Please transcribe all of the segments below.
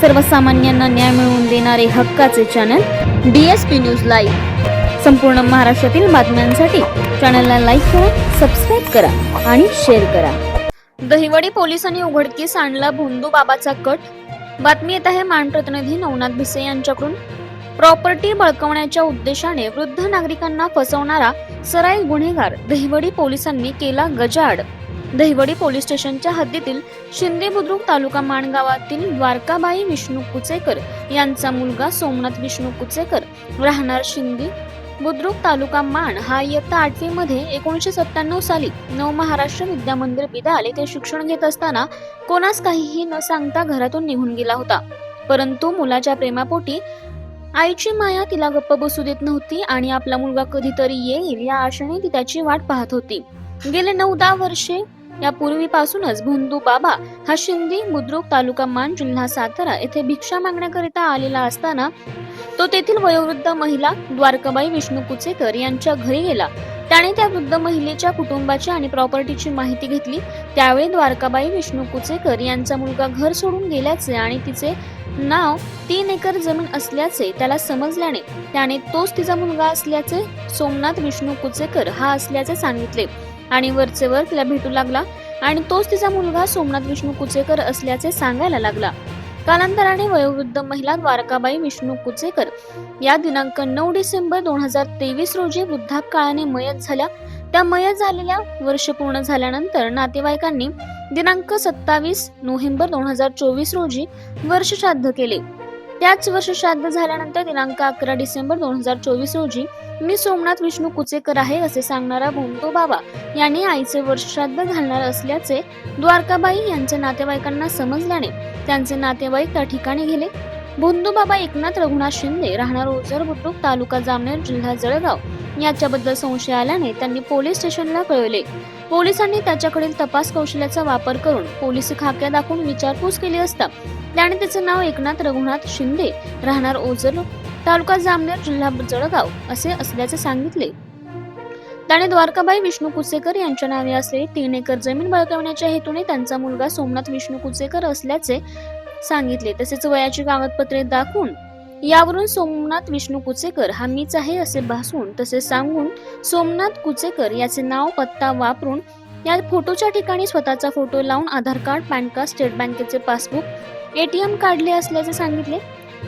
सर्वसामान्यांना न्याय मिळवून देणारे हक्काचे channel D S P news live संपूर्ण महाराष्ट्रातील बातम्यांसाठी चॅनलला लाईक करा सबस्क्राईब करा आणि शेअर करा. दहिवडी पोलिसांनी उघडकीस आणला भोंदू बाबाचा कट. बातमी येत आहे मान प्रतिनिधी नवनाथ भिसे यांच्याकडून. प्रॉपर्टी बळकवण्याच्या उद्देशाने वृद्ध नागरिकांना फसवणारा सराई गुन्हेगार दहिवडी पोलिसांनी केला गजाआड. दहिवडी पोलीस स्टेशनच्या हद्दीतील शिंदे बुद्रुक तालुका मान गावातील द्वारकाबाई विष्णू कुचेकर यांचा मुलगा सोमनाथ विष्णू कुचेकर राहणार शिंदे बुद्रुक तालुका मान हा इयत्ता आठवी मध्ये एकोणीसशे सत्त्याण्णव साली नव महाराष्ट्र विद्यामंदिर बिदाल येथे शिक्षण घेत असताना कोणास काहीही न सांगता घरातून निघून गेला होता. परंतु मुलाच्या प्रेमापोटी आईची माया तिला गप्प बसू देत नव्हती आणि आपला मुलगा कधीतरी येईल या आशेने ती त्याची वाट पाहत होती. गेले नऊ दहा वर्षे या पूर्वीपासूनच भोंदू बाबा हा शिंदे बुद्रुक तालुका मान जिल्हा सातारा येथे भिक्षा मागण्याकरिता आलेला असताना तो तेथील वयोवृद्ध महिला द्वारकाबाई विष्णू कुचेकर यांच्या घरी गेला. त्याने त्या वृद्ध महिलेच्या कुटुंबाची आणि प्रॉपर्टीची माहिती घेतली. त्यावेळी द्वारकाबाई विष्णू कुचेकर यांचा मुलगा घर सोडून गेल्याचे आणि तिचे नाव तीन एकर जमीन असल्याचे त्याला समजल्याने त्याने तोच तिचा मुलगा असल्याचे सोमनाथ विष्णू कुचेकर हा असल्याचे सांगितले. आणि वरचे वर तिला भेटू लागला आणि तोच तिचा मुलगा सोमनाथ विष्णू कुचेकर असल्याचे सांगायला लागला. कालांतराने वयोवृद्ध महिला द्वारकाबाई विष्णू कुचेकर या दिनांक नऊ डिसेंबर दोन हजार तेवीस रोजी वृद्धापकाळाने मयत झाल्या. त्या मयत झालेल्या वर्ष पूर्ण झाल्यानंतर नातेवाईकांनी दिनांक सत्तावीस नोव्हेंबर दोन हजार चोवीस रोजी वर्षश्राद्ध केले. त्याच वर्ष श्राद्ध झाल्यानंतर दिनांक अकरा डिसेंबर दोन हजार चोवीस रोजी मी सोमनाथ विष्णू कुचेकर आहे असे सांगणारा भोमतो बाबा यांनी आईचे वर्ष श्राद्ध घालणार असल्याचे द्वारकाबाई यांच्या नातेवाईकांना समजल्याने त्यांचे नातेवाईक त्या ठिकाणी गेले. भोंदू बाबा एकनाथ रघुनाथ शिंदे राहणार ओझर बुद्रुक तालुका जामनेर जिल्हा जळगाव याच्याबद्दल संशय आल्याने त्यांनी पोलीस स्टेशनला कळवले. पोलिसांनी त्याच्याकडील तपास कौशल्याचा वापर करून पोलिसी खाक्या दाखवून विचारपूस केली असता. त्याने त्याचे नाव एकनाथ रघुनाथ शिंदे राहणार ओझर तालुका जामनेर जिल्हा जळगाव असे असल्याचे सांगितले. त्याने द्वारकाबाई विष्णू कुचेकर यांच्या नावे असलेली तीन एकर जमीन बळकावण्याच्या हेतूने त्यांचा मुलगा सोमनाथ विष्णू कुचेकर असल्याचे सांगितले. तसेच वयाची कागदपत्रे दाखवून यावरून सोमनाथ विष्णू कुचेकर हा मीच आहे असे भासून तसे सांगून सोमनाथ कुचेकर याचे नाव पत्ता वापरून या फोटोच्या ठिकाणी स्वतःचा फोटो लावून Aadhaar card PAN card state बँकेचे पासबुक एटीएम काढले असल्याचे सांगितले.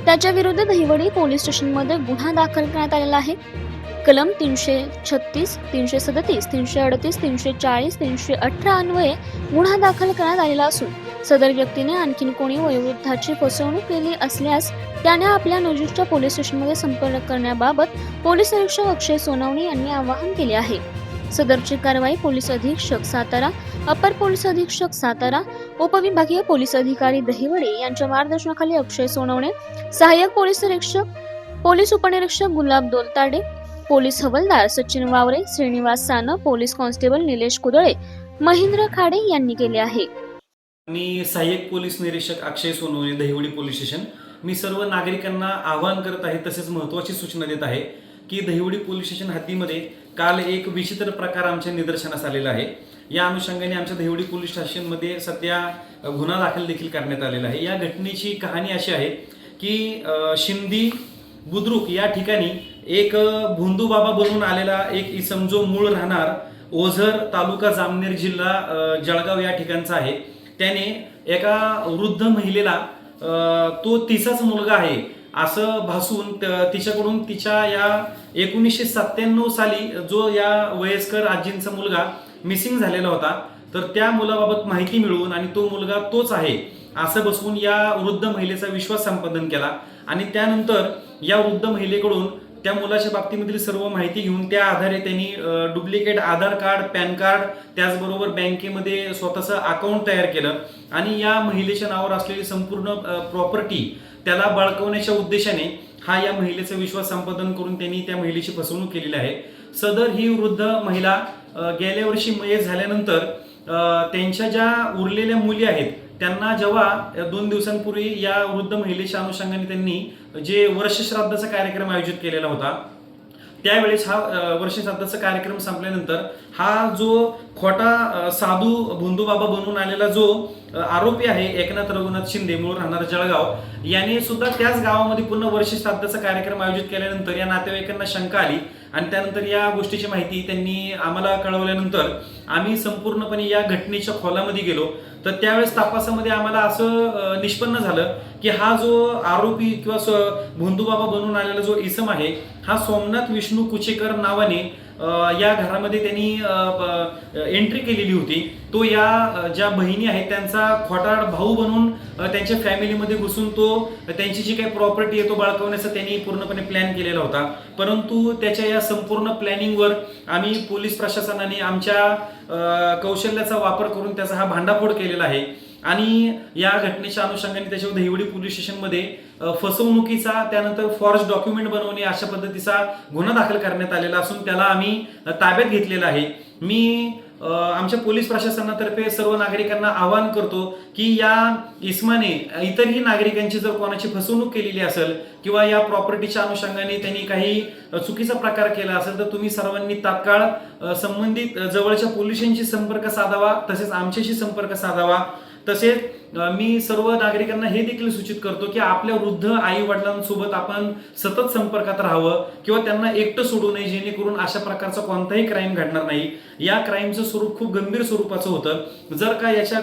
त्याच्या विरुद्ध दहिवडी पोलीस स्टेशनमध्ये गुन्हा दाखल करण्यात आलेला आहे. कलम तीनशे छत्तीस तीनशे सदतीस तीनशे अडतीस तीनशे चाळीस तीनशे अठरा अन्वये गुन्हा दाखल करण्यात आलेला असून सदर व्यक्तीने आणखीन कोणी वयोवृद्धाची फसवणूक केली असल्यास त्याने आपल्या नजीकच्या पोलीस स्टेशनमध्ये संपर्क करण्याबाबत पोलीस निरीक्षक अक्षय सोनवणे यांनी आवाहन केले आहे. सदरची कारवाई पोलीस अधीक्षक सातारा अपर पोलीस अधीक्षक सातारा उपविभागीय पोलीस अधिकारी दहिवडे यांच्या मार्गदर्शनाखाली अक्षय सोनवणे सहाय्यक पोलीस निरीक्षक पोलीस उपनिरीक्षक गुलाब दोलताडे पोलीस हवालदार सचिन वावरे श्रीनिवास सानं पोलीस कॉन्स्टेबल निलेश कुदळे महेंद्र खाडे यांनी केले आहे. मी सहाय्यक पोलीस निरीक्षक अक्षय सोनवणे म्हणजे दहिवडी पोलीस स्टेशन. मी सर्व नागरिकांना आवाहन करत आहे तसेच महत्त्वाची सूचना देत आहे की दहिवडी पोलीस स्टेशन हद्दीमध्ये काल एक विचित्र प्रकार आमच्या निदर्शनास आलेला आहे. या अनुषंगाने आमच्या दहिवडी पोलीस स्टेशनमध्ये सध्या गुन्हा दाखल देखील करण्यात आलेला आहे. या घटनेची कहाणी अशी आहे की शिंदी बुद्रुक या ठिकाणी एक भोंदू बाबा बनवून आलेला एक इसम जो मूळ राहणार ओझर तालुका जामनेर जिल्हा जळगाव या ठिकाणचा आहे. त्याने एका वृद्ध महिलेला तो तिचाच मुलगा आहे असं भासून त- तिच्याकडून तिच्या या एकोणीसशे सत्त्याण्णव साली जो या वयस्कर आजींचा मुलगा मिसिंग झालेला होता तर त्या मुलाबाबत माहिती मिळवून आणि तो मुलगा तोच आहे असं बसवून या वृद्ध महिलेचा विश्वास संपादन केला. आणि त्यानंतर या वृद्ध महिलेकडून त्या मुलाच्या बाबतीमधील सर्व माहिती घेऊन त्या आधारे त्यांनी duplicate Aadhaar card PAN card त्याचबरोबर बँकेमध्ये स्वतःचं अकाउंट तयार केलं. आणि या महिलेच्या नावावर असलेली संपूर्ण प्रॉपर्टी त्याला बाळकवण्याच्या उद्देशाने हा या महिलेचा विश्वास संपादन करून त्यांनी त्या महिलेची फसवणूक केलेली आहे. सदर ही वृद्ध महिला गेल्या वर्षी मयत झाल्यानंतर त्यांच्या ज्या उरलेल्या मुली आहेत त्यांना जेव्हा या दोन दिवसांपूर्वी या वृद्ध महिलेच्या अनुषंगाने त्यांनी जे वर्षश्राद्धाचा कार्यक्रम आयोजित केलेला होता त्यावेळेस हा वर्षश्राद्धाचा कार्यक्रम संपल्यानंतर हा जो खोटा साधू साधू भोंदूबाबा बनून आलेला जो आरोपी आहे एकनाथ रघुनाथ शिंदे मूळ राहणार जळगाव. यांनी सुद्धा त्याच गावामध्ये पुन्हा वर्ष श्राद्धाचा कार्यक्रम आयोजित केल्यानंतर या नातेवाईकांना शंका आली आणि त्यानंतर या गोष्टीची माहिती त्यांनी आम्हाला कळवल्यानंतर आम्ही संपूर्णपणे या घटनेच्या खोलामध्ये गेलो. तर त्यावेळेस तपासामध्ये आम्हाला असं निष्पन्न झालं की हा जो आरोपी किंवा स- भोंदूबाबा बनून आलेला जो इसम आहे हा सोमनाथ विष्णू कुचेकर नावाने या घरामध्ये त्यांनी एंट्री केलेली होती. तो या ज्या बहिणी आहेत त्यांचा खोटाड भाऊ बनून त्यांच्या फॅमिलीमध्ये घुसून तो त्यांची जी काही प्रॉपर्टी आहे तो बाळगवण्याचा त्यांनी पूर्णपणे प्लॅन केलेला होता. परंतु त्याच्या या संपूर्ण प्लॅनिंगवर आम्ही पोलीस प्रशासनाने आमच्या कौशल्याचा वापर करून त्याचा हा भांडाफोड केलेला आहे. आणि या घटनेच्या अनुषंगाने त्याच्यावर दहिवडी पोलीस स्टेशनमध्ये फसवणुकीचा त्यानंतर फॉरेस्ट डॉक्युमेंट बनवणे अशा पद्धतीचा गुन्हा दाखल करण्यात आलेला असून त्याला आम्ही ताब्यात घेतलेला आहे. मी आमच्या पोलीस प्रशासनातर्फे सर्व नागरिकांना आवाहन करतो की या इस्माने इतरही नागरिकांची जर कोणाची फसवणूक केलेली असेल किंवा या प्रॉपर्टीच्या अनुषंगाने त्यांनी काही चुकीचा प्रकार केला असेल तर तुम्ही सर्वांनी तात्काळ संबंधित जवळच्या पोलिसांशी संपर्क साधावा तसेच आमच्याशी संपर्क साधावा. तसेच मी सर्व नागरिकांना हे देखील सूचित करतो की आपल्या वृद्ध आई वडिलांसोबत आपण सतत संपर्कात राहावं किंवा त्यांना एकटं सोडू नये जेणेकरून अशा प्रकारचा कोणताही क्राईम घडणार नाही. या क्राईमचं स्वरूप खूप गंभीर स्वरूपाचं होतं. जर का याच्या